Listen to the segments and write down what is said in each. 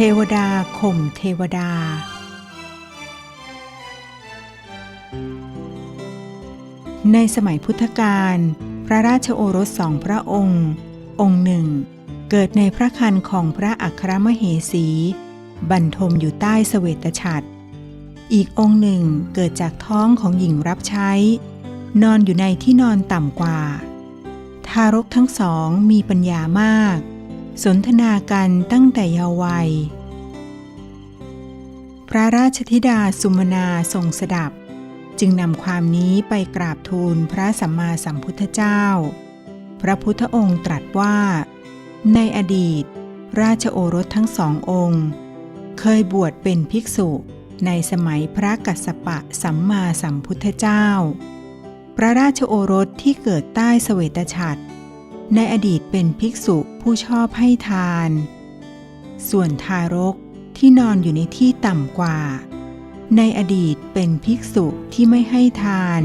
เทวดาข่มเทวดา ในสมัยพุทธกาลพระราชโอรสสองพระองค์ องค์หนึ่ง เกิดในพระคันของพระอัครมเหสี บรรทมอยู่ใต้เสวตฉัตรอีกองค์หนึ่งเกิดจากท้องของหญิงรับใช้ นอนอยู่ในที่นอนต่ำกว่า ทารกทั้งสองมีปัญญามาก สนทนากันตั้งแต่เยาว์วัย พระราชธิดาสุมนาทรงสดับ จึงนำความนี้ไปกราบทูลพระสัมมาสัมพุทธเจ้า พระพุทธองค์ตรัสว่า ในอดีต ราชโอรสทั้งสององค์ เคยบวชเป็นภิกษุในสมัยพระกัสสปะสัมมาสัมพุทธเจ้า พระราชโอรสที่เกิดใต้เสวตฉัตร ในอดีตเป็นภิกษุผู้ชอบให้ทาน ส่วนทารกที่นอนอยู่ในที่ต่ำกว่า ในอดีตเป็นภิกษุที่ไม่ให้ทาน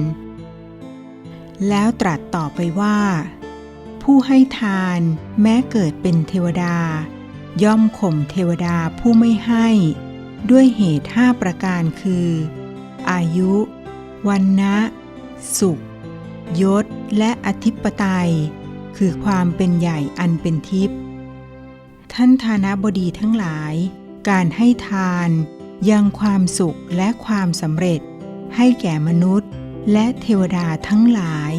แล้วตรัสต่อไปว่า ผู้ให้ทานแม้เกิดเป็นเทวดา ย่อมข่มเทวดาผู้ไม่ให้ ด้วยเหตุห้าประการคือ อายุ วันนะ สุข ยศ และอธิปไตย คือความเป็นใหญ่อันเป็นทิพย์ท่านธานบดีทั้งหลาย การให้ทานยังความสุขและความสำเร็จ ให้แก่มนุษย์ และเทวดาทั้งหลาย